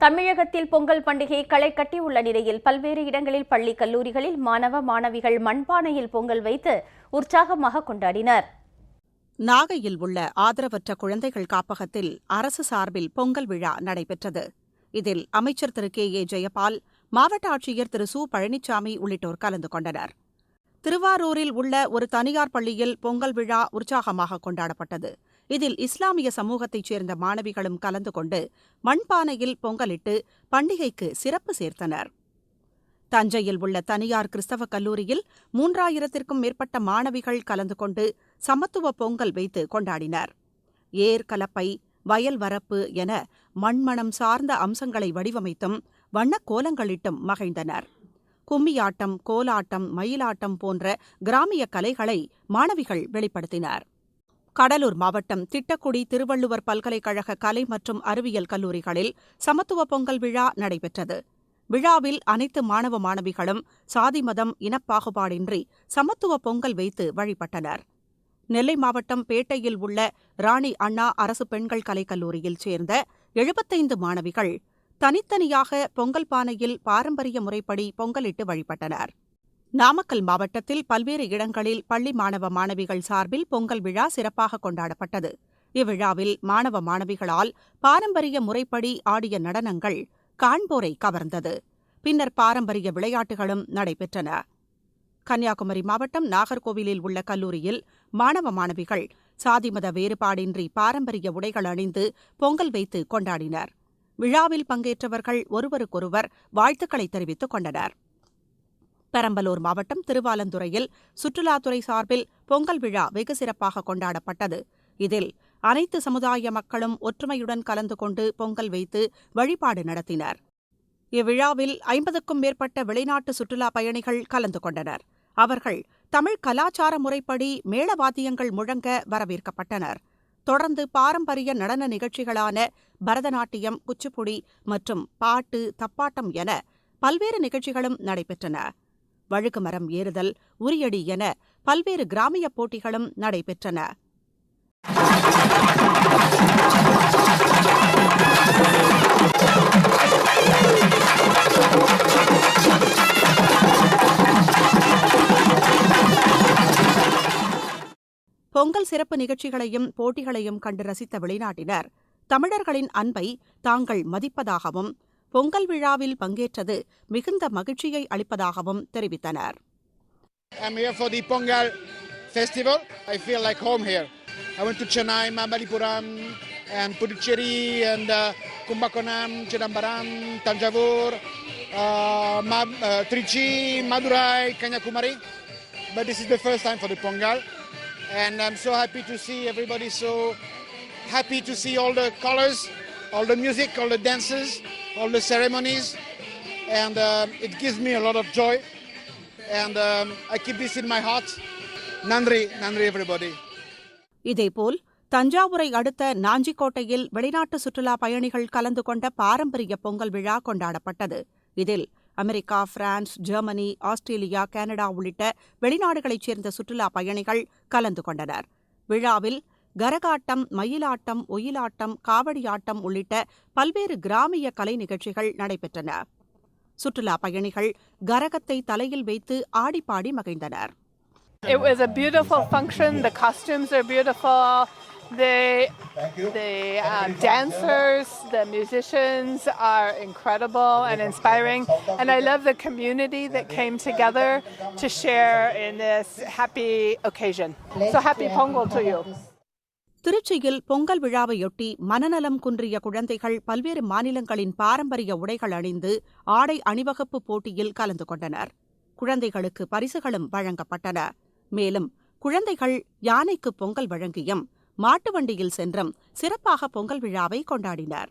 தமிழகத்தில் பொங்கல் பண்டிகை களை கட்டியுள்ள நிலையில் பல்வேறு இடங்களில் பள்ளி கல்லூரிகளில் மாணவ மாணவிகள் மண்பானையில் பொங்கல் வைத்து உற்சாகமாக கொண்டாடினர். நாகையில் உள்ள ஆதரவற்ற குழந்தைகள் காப்பகத்தில் அரசு சார்பில் பொங்கல் விழா நடைபெற்றது. இதில் அமைச்சர் திரு கே ஏ ஜெயபால் மாவட்ட ஆட்சியர் திரு சு. பழனிசாமி உள்ளிட்டோர் கலந்து கொண்டனர். திருவாரூரில் உள்ள ஒரு தனியார் பள்ளியில் பொங்கல் விழா உற்சாகமாக கொண்டாடப்பட்டது. இதில் இஸ்லாமிய சமூகத்தைச் சேர்ந்த மாணவிகளும் கலந்து கொண்டு மண்பானையில் பொங்கலிட்டு பண்டிகைக்கு சிறப்பு சேர்த்தனர். தஞ்சையில் உள்ள தனியார் கிறிஸ்தவ கல்லூரியில் மூன்றாயிரத்திற்கும் மேற்பட்ட மாணவிகள் கலந்து கொண்டு சமத்துவ பொங்கல் வைத்து கொண்டாடினர். ஏர் கலப்பை வயல் வரப்பு என மண்மணம் சார்ந்த அம்சங்களை வடிவமைத்தும் வண்ணக் கோலங்களிட்டும் மகிழ்ந்தனர். கும்மியாட்டம் கோலாட்டம் மயிலாட்டம் போன்ற கிராமிய கலைகளை மாணவிகள் வெளிப்படுத்தினர். கடலூர் மாவட்டம் திட்டக்குடி திருவள்ளுவர் பல்கலைக்கழக கலை மற்றும் அறிவியல் கல்லூரிகளில் சமத்துவ பொங்கல் விழா நடைபெற்றது. விழாவில் அனைத்து மாணவ மாணவிகளும் சாதி மதம் இனப்பாகுபாடின்றி சமத்துவ பொங்கல் வைத்து வழிபட்டனர். நெல்லை மாவட்டம் பேட்டையில் உள்ள ராணி அண்ணா அரசு பெண்கள் கலைக்கல்லூரியில் சேர்ந்த எழுபத்தைந்து மாணவிகள் தனித்தனியாக பொங்கல் பானையில் பாரம்பரிய முறைப்படி பொங்கலிட்டு வழிபட்டனர். நாமக்கல் மாவட்டத்தில் பல்வேறு இடங்களில் பள்ளி மாணவ மாணவிகள் சார்பில் பொங்கல் விழா சிறப்பாக கொண்டாடப்பட்டது. இவ்விழாவில் மாணவ மாணவிகளால் பாரம்பரிய முறைப்படி ஆடிய நடனங்கள் காண்போரை கவர்ந்தது. பின்னர் பாரம்பரிய விளையாட்டுகளும் நடைபெற்றன. கன்னியாகுமரி மாவட்டம் நாகர்கோவிலில் உள்ள கல்லூரியில் மாணவ மாணவிகள் சாதிமத வேறுபாடின்றி பாரம்பரிய உடைகள் அணிந்து பொங்கல் வைத்து கொண்டாடினர். விழாவில் பங்கேற்றவர்கள் ஒருவருக்கொருவர் வாழ்த்துக்களை தெரிவித்துக் கொண்டனர். பெரம்பலூர் மாவட்டம் திருவாலந்துறையில் சுற்றுலாத்துறை சார்பில் பொங்கல் விழா வெகு சிறப்பாக கொண்டாடப்பட்டது. இதில் அனைத்து சமுதாய மக்களும் ஒற்றுமையுடன் கலந்து கொண்டு பொங்கல் வைத்து வழிபாடு நடத்தினர். இவ்விழாவில் ஐம்பதுக்கும் மேற்பட்ட வெளிநாட்டு சுற்றுலா பயணிகள் கலந்து கொண்டனர். அவர்கள் தமிழ் கலாச்சார முறைப்படி மேளவாத்தியங்கள் முழங்க வரவேற்கப்பட்டனர். தொடர்ந்து பாரம்பரிய நடன நிகழ்ச்சிகளான பரதநாட்டியம் குச்சிப்புடி மற்றும் பாட்டு தப்பாட்டம் என பல்வேறு நிகழ்ச்சிகளும் நடைபெற்றன. வழுக்குமரம் ஏறுதல் உரியடி என பல்வேறு கிராமிய போட்டிகளும் நடைபெற்றன. பொங்கல் சிறப்பு நிகழ்ச்சிகளையும் போட்டிகளையும் கண்டு ரசித்த வெளிநாட்டினர் தமிழர்களின் அன்பை தாங்கள் மதிப்பதாகவும் பொங்கல் விழாவில் பங்கேற்றது மிகுந்த மகிழ்ச்சியை அளிப்பதாகவும் தெரிவித்தனர் I'm here for the Pongal festival. I feel like home here. I went to Chennai, Mabalipuram, and Puducherry, and uh, Kumbakonam, Chidambaram, Tanjavur, uh, Ma- uh, Trichy, Madurai, Kanyakumari. But this is the first time for the Pongal, and I'm so happy to see everybody so happy to see all the colors, all the music, all the dances, all the ceremonies, and uh, it gives me a lot of joy and um, I keep this in my heart. Nandri, Nandri, everybody. இதேபோல் தஞ்சாவூரை அடுத்த நாஞ்சிக்கோட்டையில் வெளிநாட்டு சுற்றுலா பயணிகள் கலந்து கொண்ட பாரம்பரிய பொங்கல் விழா கொண்டாடப்பட்டது இதில் America France Germany Australia Canada உள்ளிட்ட வெளிநாடுகளைச் சேர்ந்த சுற்றுலா பயணிகள் கலந்து கொண்டனர் விழாவில் கரகாட்டம் மயிலாட்டம் ஒயிலாட்டம் காவடியாட்டம் உள்ளிட்ட பல்வேறு கிராமிய கலை நிகழ்ச்சிகள் நடைபெற்றன சுற்றுலா பயணிகள் கரகத்தை தலையில் வைத்து ஆடிப்பாடி மகிழ்ந்தனர் It was a beautiful function. The costumes are beautiful. The the um, dancers, the musicians are incredible and inspiring, and I love the community that came together to share in this happy occasion. So happy Pongal to you. திருச்சியில் பொங்கல் விழாவையொட்டி மனநலம் குன்றிய குழந்தைகள் பல்வேறு மாநிலங்களின் பாரம்பரிய உடைகள் அணிந்து ஆடை அணிவகுப்பு போட்டியில் கலந்து கொண்டனர். குழந்தைகளுக்கு பரிசுகளும் வழங்கப்பட்டன. மேலும் குழந்தைகள் யானைக்கு பொங்கல் வழங்கியும் மாட்டு வண்டியில் சென்றும் சிறப்பாக பொங்கல் விழாவை கொண்டாடினர்.